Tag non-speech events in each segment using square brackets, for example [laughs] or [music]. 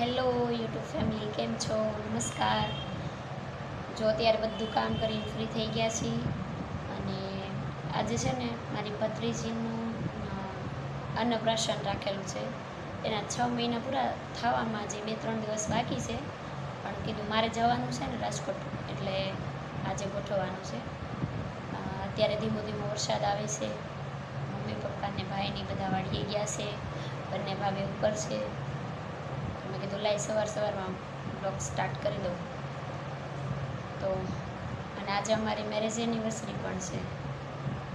Hello YouTube family, કેમ છો? નમસ્કાર. જો અત્યારે બધું કામ કરીને ફ્રી થઈ ગયા છીએ અને આજે છે ને મારી ભત્રીજીનું અન્નપ્રાશન રાખેલું છે. એના છ મહિના પૂરા થવામાં જે બે ત્રણ દિવસ બાકી છે. પણ કીધું મારે જવાનું છે ને રાજકોટ, એટલે આજે ગોઠવવાનું છે. અત્યારે ધીમો ધીમો વરસાદ આવે છે. મમ્મી પપ્પાને, ભાઈને બધા વાળીએ ગયા છે. બંને ભાવે ઉપર છે. મેં કીધું લાઈ સવાર સવારમાં બ્લોગ સ્ટાર્ટ કરી દઉં. તો અને આજે અમારી મેરેજ એનિવર્સરી પણ છે.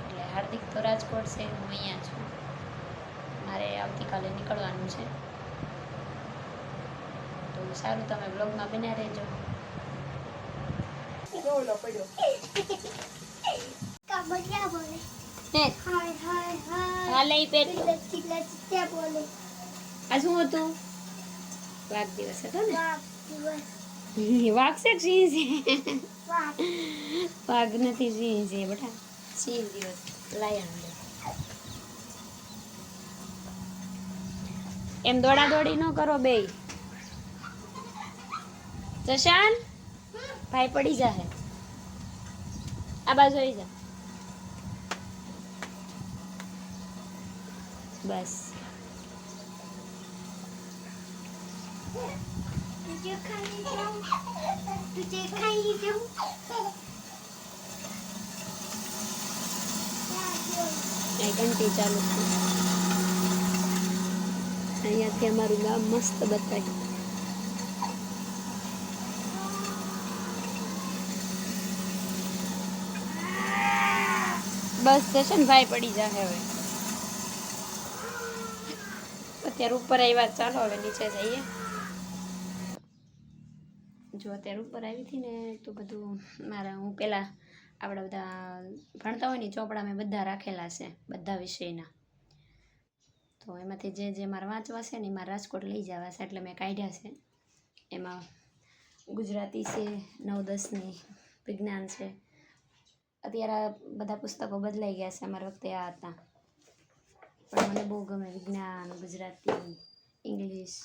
એટલે હાર્દિક તો રાજકોટ છે હું અહીંયા છું. મારે આવતીકાલે નીકળવાનું છે. તો સારું તમે બ્લોગમાં બન્યા રહેજો. કેવડો પડ્યો? બોલે. હે? હાય હાય હાય. હા લઈ પેટ. લચ્છી લચ્છી બોલે. આ શું હતું? વાઘ દિવસ હતો ને? વાઘ છે સિંહ છે? વાઘ. નથી સિંહ છે બેટા. સિંહ દિવસ. લાયન એમ દોડા દોડી ન કરો બે જશાન ભાઈ પડી જાહે. આ બાજુ આવી જા. બસ. तुझे खाई जाऊं तुझे खाई जाऊं એ ઘંટી ચાલુ છે અહીંયાથી અમારું ગામ મસ્ત બતાવ્યું બસ જશે ને ભાઈ પડી જાય હવે અત્યારે ઉપર આવ્યા ચાલો હવે નીચે જઈએ જો અત્યારે ઉપર આવી હતી ને, તો બધું મારા, હું પહેલાં આપણા બધા ભણતા હોય ને ચોપડા મેં બધા રાખેલા છે, બધા વિષયના. તો એમાંથી જે જે મારે વાંચવા છે ને મારે રાજકોટ લઈ જવા છે, એટલે મેં કાઢ્યા છે. એમાં ગુજરાતી છે, નવ દસની વિજ્ઞાન છે. અત્યારે બધા પુસ્તકો બદલાઈ ગયા છે અમારા વખતે આ હતા. પણ મને બહુ ગમે વિજ્ઞાન, ગુજરાતી, ઇંગ્લિશ.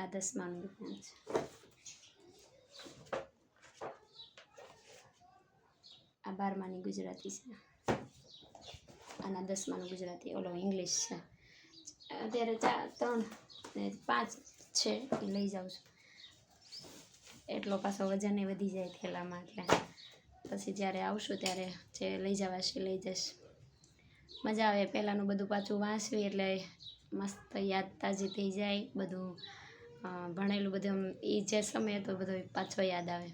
આ દસમાનું વિજ્ઞાન છે આ બારમાની ગુજરાતી છે આના દસમાનું ગુજરાતી ઓલો ઇંગ્લિશ છે અત્યારે ચાર ત્રણ ને પાંચ છે, એ લઈ જાઉં છું. એટલો પાછો વજન વધી જાય થેલામાં એટલે. પછી જ્યારે આવશું ત્યારે જે લઈ જવાશે લઈ જઈશ. મજા આવે, પહેલાંનું બધું પાછું વાંચવી એટલે મસ્ત યાદ તાજી થઈ જાય, બધું ભણેલું બધું એ જે સમય હતો બધો પાછો યાદ આવે.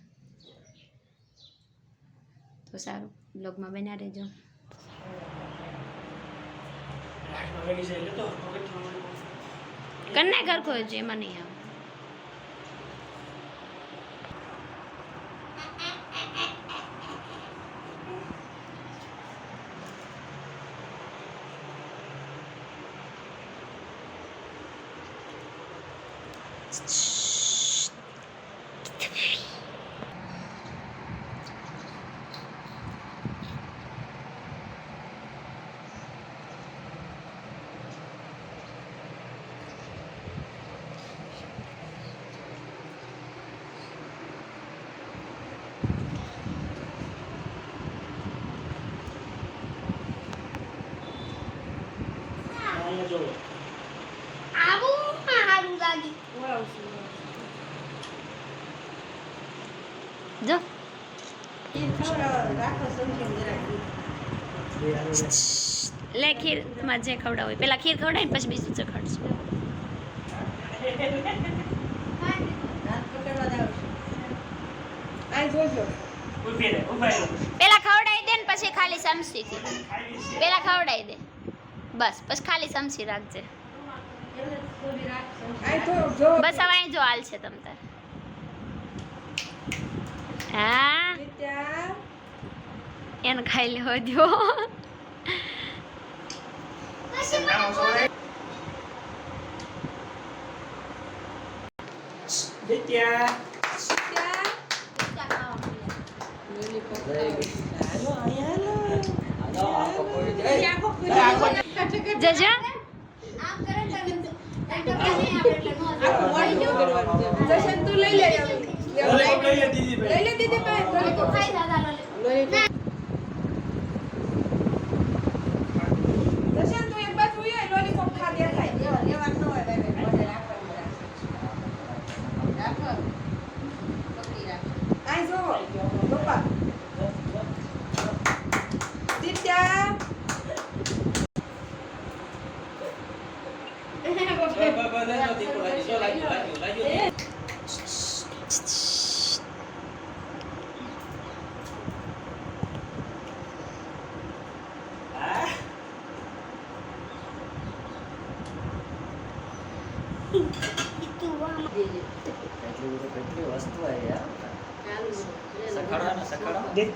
તો સારું બ્લોગમાં બન્યા રહેજો. કન્યા ઘર ખોજો એમાં નહીં આવે. આવું જો. લે, ખીર તમારે જે ખવડાવ હોય. પેલા ખીર ખવડાય પછી બીજું ચખાડશું પેલા ખવડાવી દે ને પછી ખાલી સમસી થી પેલા ખવડાવી દે. બસ, પછી ખાલી સમસી રાખજે. બસ, હવે અહીં જો હાલ છે તમ તાર. હા એને ખાઈ લેવો દો જજા જશન તું લઈ લે લે દીદી જશન તું એક બાજુ ઉઈ આય, લોલીપોપ ખા દેખાય કેટલી બધી કેટલી વસ્તુ આવી યાર સખાડો ને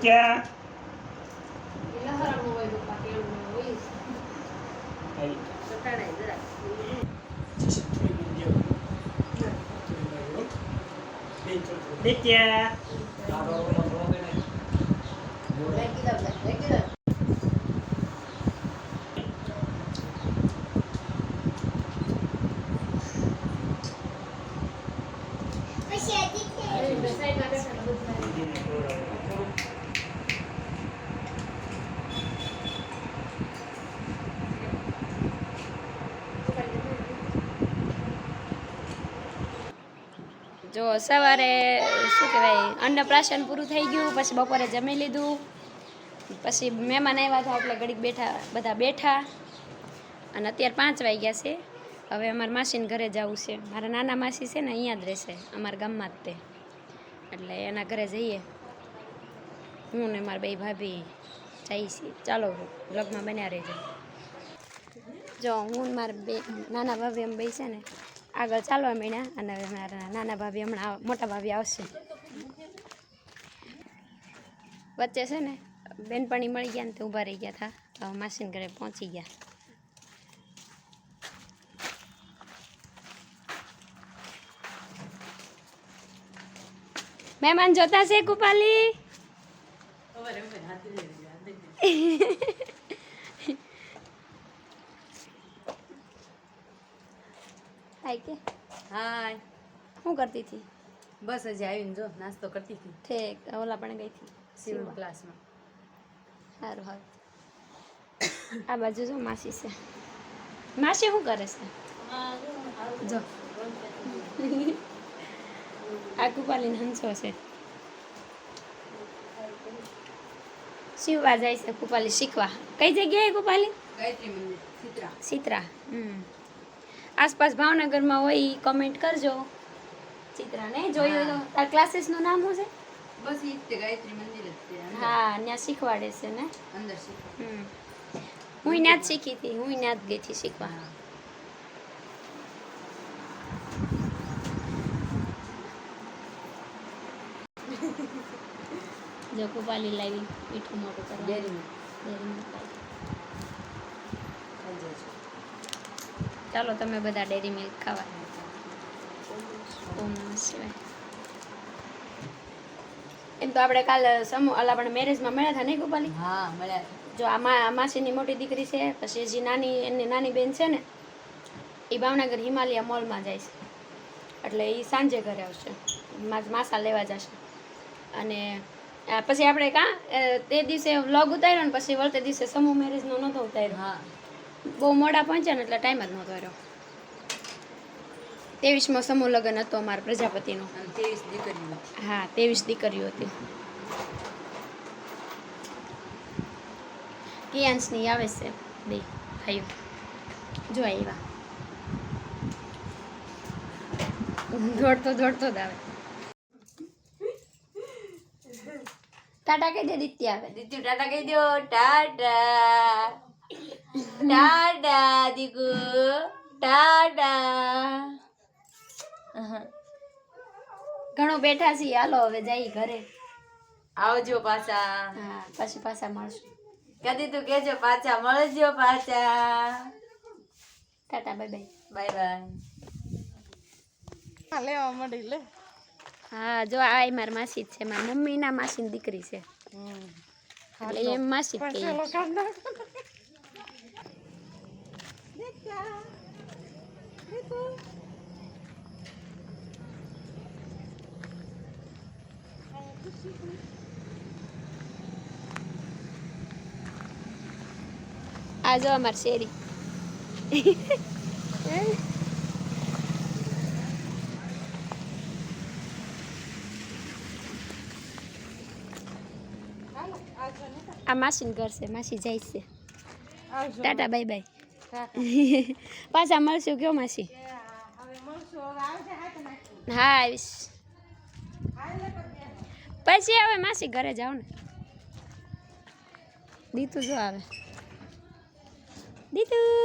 જો સવારે શું કહેવાય, અન્નપ્રાશન પૂરું થઈ ગયું, પછી બપોરે જમી લીધું. પછી મહેમાન આવ્યા હતા, એટલે ઘડીક બેઠા, બધા બેઠા. અને અત્યારે પાંચ વાગ્યા છે. હવે અમારા માસીને ઘરે જવું છે. મારા નાના માસી છે ને, અહીંયા જ રહેશે, અમારા ગામમાં જ તે. એટલે એના ઘરે જઈએ. હું ને મારા બે ભાભી જઈ છીએ. ચાલો બ્લોગમાં બન્યા રહેજો. જો હું ને મારા બે નાના ભાભી એમ બે છે ને આગળ ચાલવા માંડ્યા અને મારા નાના ભાભી હમણાં મોટા ભાભી આવશે. વચ્ચે છે ને, બેનપણી મળી ગયા ને તો ઊભા રહી ગયા હતા તો માસીને ઘરે પહોંચી ગયા. મહેમાન જોતા છે, કુપાલી? હાય કે? હાય. શું કરતી હતી? બસ હજી આવીને જો નાસ્તો કરતી હતી. ઠેક ઓલા પણ ગઈ હતી સિવિલ ક્લાસમાં સારું હાલ આ બાજુ જો માસી છે. માસી શું કરે છે? જો. આ કુપાલીને હંસો છે. શિવવા જાય છે કુપાલી શીખવા. કઈ જગ્યાએ કુપાલી? સિત્રા. ચિત્રા હમ. આસપાસ ભાવનગરમાં હોય ઈ કમેન્ટ કરજો. ચિત્રા ને જોયું તો તાર ક્લાસીસનું નામ શું છે? બસ ઈ જ તે ગાયત્રી મંદિર જ છે અંદર- હા ત્યાં શીખવાડે છે ને? અંદર શીખવા હમ. હું ત્યાં જ શીખી હતી હું ત્યાં જ ગઈ હતી શીખવા. જો કુપાલી લાવી મીઠું મોટું કરવા ડેરીમાં ડેરીમાં લાવી. ખાઈ જજો. ચાલો તમે બધા ડેરી મિલ્ક ખાવા. ઓમ શિવાય એમ તો આપણે કાલ સમૂહ અલા પણ મેરેજમાં મળ્યા હતા નહીં ગોપાલી? હા મળ્યા જો આ મા માસીની મોટી દીકરી છે પછી જે નાની એની નાની બેન છે ને એ ભાવનગર હિમાલયા મોલમાં જાય છે. એટલે એ સાંજે ઘરે આવશે. માસા લેવા જશે. અને પછી આપણે કાં તે દિવસે વ્લોગ ઉતાર્યો ને પછી વળતે દિવસે સમૂહ મેરેજનો નહોતો ઉતાર્યો. હા. બહુ મોડા પહોંચ્યા ને એટલે ટાઈમ જ નહોતો રહ્યો ત્રેવીસમાં સમૂહ લગ્ન હતો અમારા પ્રજાપતિનો. ત્રેવીસ દીકરીઓ હા ત્રેવીસ દીકરીઓ હતી. કિયાંશની આવે છે બે ભાઈઓ. જો આવ્યા દોડતો દોડતો જ આવે. ટાટા કહી દે દિત્ય આવે. દિત્ય ટાટા કહી દો ટાટા. ટાટા દીકુ ટાટા ઘણો બેઠા છીએ. હાલો હવે જઈ ઘરે. આવજો પાછા. હા પછી પાછા મળશું. કદી તું કેજો પાછા મળજો પાછા. Tata bye bye bye bye લેવા મળી લે. હા જો આ એ મારી માસી જ છે. મારી મમ્મીના માસીની દીકરી છે. એટલે એમ માસી જ કહીએ. આ જો અમાર શેરી. આ માસીનું ઘર છે માસી જાય છે. Tata bye by. [laughs] પાછા મળશું કયો માસી? હા. પછી હવે માસી ઘરે જાઓ ને. દીતું જો આવે. દીતું.